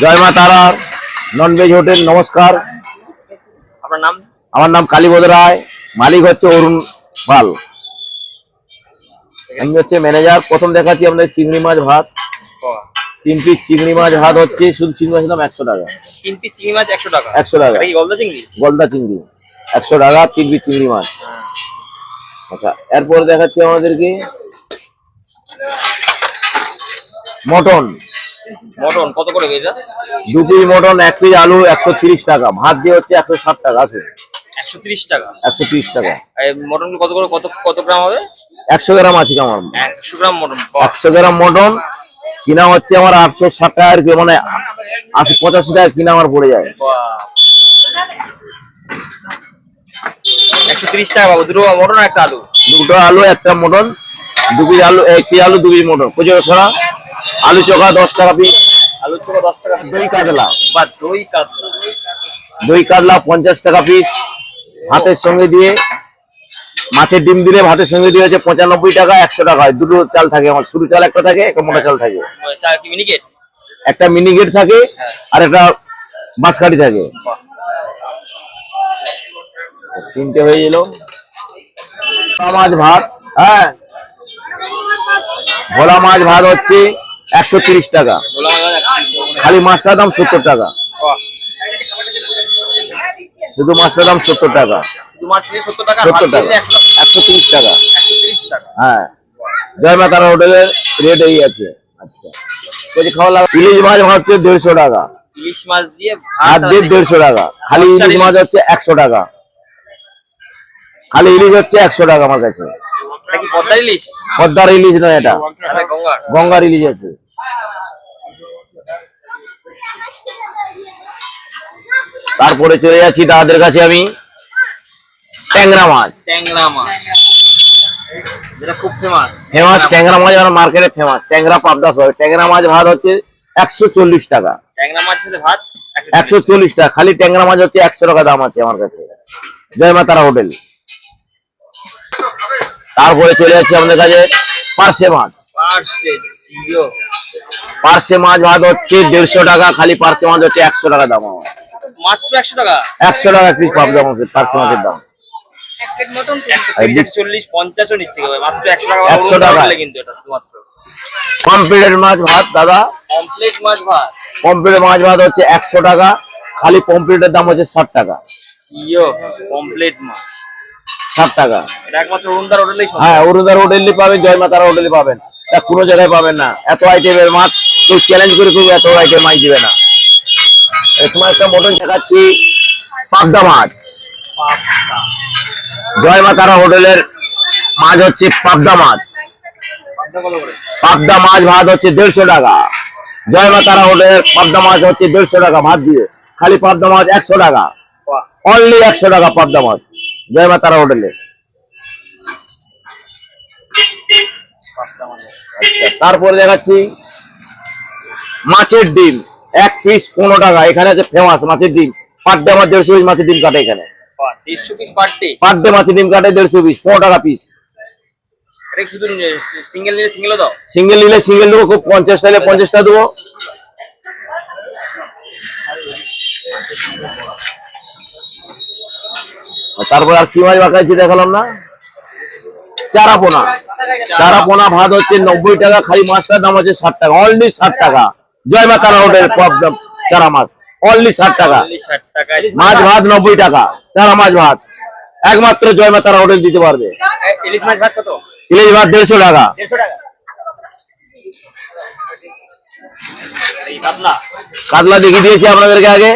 জয় মা তারা non veg hotel নমস্কার। আপনার নাম? আমার নাম কালীবোধ রায় মালিক হচ্ছে অরুণ পাল। আমি হচ্ছে ম্যানেজার প্রথম দেখাচ্ছি আমাদের চিংড়ি মাছ ভাত। তিন পিস চিংড়ি মাছ ভাত হচ্ছে শুধু চিংড়ি মাছের দাম একশো টাকা। তিন পিস চিংড়ি মাছ একশো টাকা? একশো টাকা। গলদা চিংড়ি? গলদা চিংড়ি। একশো টাকা তিন পিস চিংড়ি মাছ। আচ্ছা এরপর দেখাচ্ছি আমাদেরকে। মটন। মটন কত করে গেছে দু পিস মটন এক পিস আলু একশো টাকা। ভাত দিয়ে হচ্ছে একশো ষাট টাকা আছে। একশো টাকা? একশো টাকা। মটন কত করে কত কত গ্রাম হবে? একশো গ্রাম আছে আমার। একশো গ্রাম মটন একশো গ্রাম মটন কিনা হচ্ছে আমার আটশো ষাট টাকা আর কি মানে আশি পঁচাশি টাকা কিনা আমার পড়ে যায়। একশো তিরিশ টাকা পাবো দুটো মটন একটা আলু? দুটো আলু একটা মটন দু পিস আলু এক পিস আলু দু পিস মটন। প্রচুর ছড়া আলু চোখা দশ টাকা পিস আলুর চোখা দশ টাকা দই কাতলা। বা দই কাতলা। দই কাতলা পঞ্চাশ টাকা পিস ভাতের সঙ্গে দিয়ে মাছের ডিম দিলে ভাতের সঙ্গে দিয়ে হচ্ছে পঁচানব্বই টাকা একশো টাকা হয়। দুটো চাল থাকে আমার শুরু চাল একটা থাকে একটা মোটা চাল থাকে। মানে একটা মিনিগেট থাকে আর একটা বাঁশকাঠি থাকে। তিনটে হয়ে গেল। মাছ ভাত হ্যাঁ। ভোলা মাছ ভাত হচ্ছে একশো তিরিশ টাকা। খালি মাছটার দাম সত্তর টাকা। শুধু মাছটার দাম সত্তর টাকা। সত্তর একশো তিরিশ টাকা। হ্যাঁ। জয় মা তারা হোটেলের রেট এই আছে আচ্ছা খাওয়া ইলিশ মাছ হচ্ছে দেড়শো টাকা। ইলিশ মাছ দিয়ে আর ভাত দেড়শো টাকা। খালি ইলিশ মাছ হচ্ছে একশো টাকা। খালি ইলিশ হচ্ছে একশো টাকা আমার কাছে। পদ্মার ইলিশ? নয় এটা। গঙ্গার ইলিশ আছে। তারপরে চলে যাচ্ছি তাদের কাছে আমি। ট্যাংরা মাছ। ট্যাংরা মাছ। যেটা খুব ফেমাস ফেমাস ট্যাংরা মাছ আমার মার্কেটে ফেমাস ট্যাংরা পাবদা সহ ট্যাংরা মাছ ভাত হচ্ছে একশো চল্লিশ টাকা। ট্যাংরা মাছের ভাত একশো চল্লিশ টাকা। খালি ট্যাংরা মাছ হচ্ছে একশো টাকা দাম আছে আমার কাছে। জয় মা তারা হোটেল। তারপরে চলে যাচ্ছে আমাদের কাছে পার্সে মাছ। পার্সে মাছ ভাত হচ্ছে দেড়শো টাকা। খালি পার্সে মাছ হচ্ছে একশো টাকা দাম আমার। মাত্র একশো টাকা? একশো টাকা পিস পাবদা মাছের পার্সে মাছের দাম। নিচ্ছে মাত্র টাকা 100 টাকা। কিন্তু এটা মাছ ভাত দাদা? কমপ্লিট মাছ ভাত। কমপ্লিট মাছ ভাত হচ্ছে একশো টাকা খালি কমপ্লিটের দাম হচ্ছে ষাট টাকা। জিও কমপ্লিট মাছ। ষাট টাকা। এটা একমাত্র অরুণদার হোটেলেই হ্যাঁ হোটেলে পাবেন জয় মাতারা হোটেলে পাবেন। এটা কোনো জায়গায় পাবেন না। এত আইটেমের মাছ কেউ চ্যালেঞ্জ করে কেউ এত আইটেম মাছ দিবে না। তোমার একটা মটন দেখাচ্ছি পাবদা মাছ। জয় মাতারা হোটেলের মাছ হচ্ছে পাবদা মাছ। পাবদা মাছ ভাত হচ্ছে দেড়শো টাকা। জয় মাতারা হোটেলের পাবদা মাছ হচ্ছে দেড়শো টাকা ভাত দিয়ে। খালি পাবদা মাছ একশো টাকা। অনলি একশো টাকা পাবদা মাছ। জয় মাতারা হোটেলে। পাবদা আচ্ছা, তারপরে দেখাচ্ছি মাছের ডিম। এক পিস পনেরো টাকা এখানে আছে ফেমাস মাছের ডিম। পার ডে আমার দেড়শো পিস মাছের ডিম কাটে এখানে। বাহ, 150 পিস পার ডে মাছের ডিম কাটে দেড়শো পিস পনেরো টাকা পিস সিঙ্গেল নিলে সিঙ্গেল দাও? সিঙ্গেল নিলে সিঙ্গেল দেবো খুব পঞ্চাশ নিলে পঞ্চাশটা দেবো। তারপর আর কি মাছ বাকাইছি দেখালাম না? চারা পোনা চারা পোনা ভাত হচ্ছে নব্বই টাকা খালি মাছটার দাম হচ্ছে ষাট টাকা অনলি ষাট টাকা। জয় মা হোটেল চারা মাছ অনলি ষাট টাকা। Only 60 টাকায় মাছ ভাত নব্বই টাকা চারা মাছ ভাত। একমাত্র জয় মা তারা হোটেল দিতে পারবে। ইলিশ মাছ ভাত কত? ইলিশ ভাত দেড়শো টাকা। কাতলা দেখিয়ে দিয়েছি আপনাদেরকে আগে।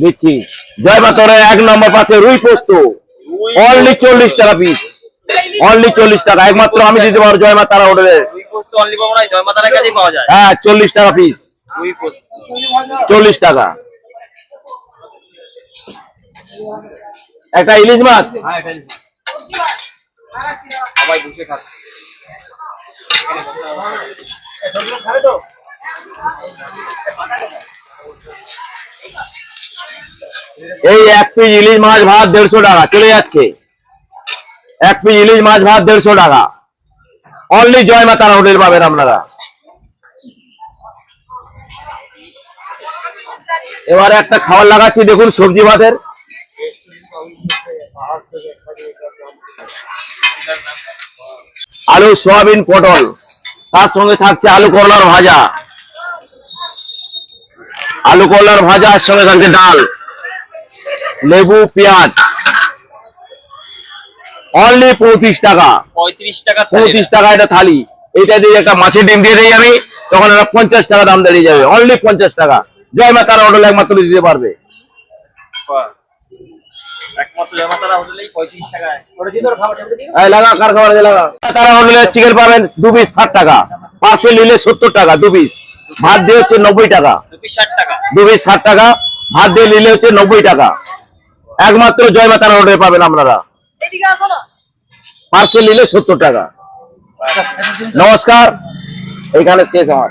দিচ্ছি। জয় মা তোরে এক নম্বর পাচ্ছে রুই পোস্ত। অনলি চল্লিশ টাকা পিস অনলি চল্লিশ টাকা। একমাত্র আমি দিতে পারব জয় মা তারা হোটেলে হ্যাঁ চল্লিশ টাকা পিস চল্লিশ টাকা। একটা ইলিশ মাছ? হ্যাঁ খাবে তো? এই এক পিস ইলিশ মাছ ভাত দেড়শো টাকা, চলে যাচ্ছে। এক পিস ইলিশ মাছ ভাত দেড়শো টাকা। অনলি জয় মা তারা হোটেল পাবেন আপনারা। এবারে একটা খাবার লাগাচ্ছি, দেখুন সবজি ভাতের। আলু, সয়াবিন, পটল। তার সঙ্গে থাকছে আলু করলার ভাজা। আলু করলার ভাজা সঙ্গে থাকছে ডাল। লেবু পেঁয়াজ। অনলি পঁয়ত্রিশ টাকা। পঁয়ত্রিশ টাকা পঁয়ত্রিশ টাকা এটা থালি। এটা দিয়ে একটা মাছের ডিম দিয়ে দিয়ে আমি তখন এটা পঞ্চাশ টাকা দাম দাঁড়িয়ে যাবে। অনলি পঞ্চাশ টাকা। জয় মা তারা হোটেল একমাত্র দিতে পারবে। তোর হোটেলে চিকেন পাবেন দু পিস ষাট টাকা। পার্সেল নিলে সত্তর টাকা দু পিস ভাত দিয়ে হচ্ছে নব্বই টাকা। দু ষাট টাকা। দু পিস ষাট টাকা ভাত দিয়ে নিলে হচ্ছে নব্বই টাকা। একমাত্র জয় মাতার অর্ডার পাবেন আপনারা। পার্সেল নিলে সত্তর টাকা। নমস্কার। এখানে শেষ আমার।